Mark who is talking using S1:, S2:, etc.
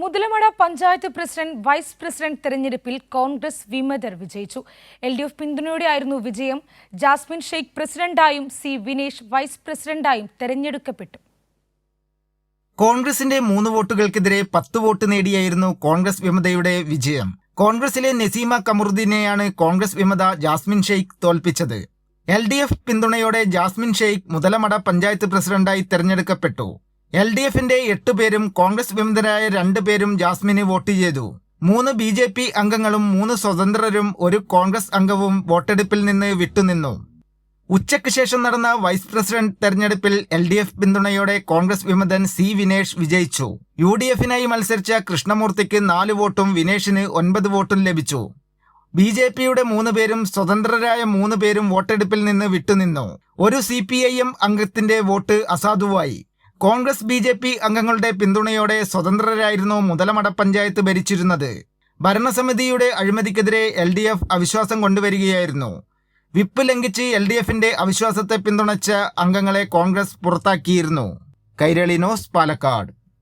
S1: Muthalamada panchayat president vice president തെരഞ്ഞെടുപ്പിൽ കോൺഗ്രസ് വിമതർ വിജയിച്ചു. എൽ ഡി എഫ് പിന്തുണയോടെയായിരുന്നു വിജയം. ജാസ്മിൻ ഷെയ്ഖ് പ്രസിഡന്റായും സി വിനേഷ് വൈസ് പ്രസിഡന്റായും തെരഞ്ഞെടുക്കപ്പെട്ടു.
S2: കോൺഗ്രസിന്റെ മൂന്ന് വോട്ടുകൾക്കെതിരെ പത്ത് വോട്ട് നേടിയായിരുന്നു കോൺഗ്രസ് വിമതയുടെ വിജയം. കോൺഗ്രസിലെ നസീമ കമറുദ്ദീനെയാണ് കോൺഗ്രസ് വിമത ജാസ്മിൻ ഷെയ്ഖ് തോൽപ്പിച്ചത്. എൽ ഡി എഫ് പിന്തുണയോടെ ജാസ്മിൻ ഷെയ്ഖ് മുതലമട പഞ്ചായത്ത് പ്രസിഡന്റായി തെരഞ്ഞെടുക്കപ്പെട്ടു. എൽ ഡി എഫിന്റെ എട്ട് പേരും കോൺഗ്രസ് വിമതരായ രണ്ട് പേരും ജാസ്മിന് വോട്ട് ചെയ്തു. മൂന്ന് ബി ജെ പി അംഗങ്ങളും മൂന്ന് സ്വതന്ത്രരും ഒരു കോൺഗ്രസ് അംഗവും വോട്ടെടുപ്പിൽ നിന്ന് വിട്ടുനിന്നു. ഉച്ചയ്ക്ക് ശേഷം നടന്ന വൈസ് പ്രസിഡന്റ് തെരഞ്ഞെടുപ്പിൽ എൽ ഡി എഫ് പിന്തുണയോടെ കോൺഗ്രസ് വിമതൻ സി വിനേഷ് വിജയിച്ചു. യു ഡി എഫിനായി മത്സരിച്ച കൃഷ്ണമൂർത്തിക്ക് നാല് വോട്ടും വിനേഷിന് ഒൻപത് വോട്ടും ലഭിച്ചു. ബി ജെ പിയുടെ മൂന്ന് പേരും സ്വതന്ത്രരായ മൂന്ന് പേരും വോട്ടെടുപ്പിൽ നിന്ന് വിട്ടുനിന്നു. ഒരു സി പി ഐ എം അംഗത്തിന്റെ വോട്ട് അസാധുവായി. കോൺഗ്രസ് ബി ജെ പി അംഗങ്ങളുടെ പിന്തുണയോടെ സ്വതന്ത്രരായിരുന്നു മുതലമട പഞ്ചായത്ത് ഭരിച്ചിരുന്നത്. ഭരണസമിതിയുടെ അഴിമതിക്കെതിരെ എൽ ഡി എഫ് അവിശ്വാസം കൊണ്ടുവരികയായിരുന്നു. വിപ്പ് ലംഘിച്ച് എൽ ഡി എഫിന്റെ അവിശ്വാസത്തെ പിന്തുണച്ച അംഗങ്ങളെ കോൺഗ്രസ് പുറത്താക്കിയിരുന്നു. കൈരളി പാലക്കാട്.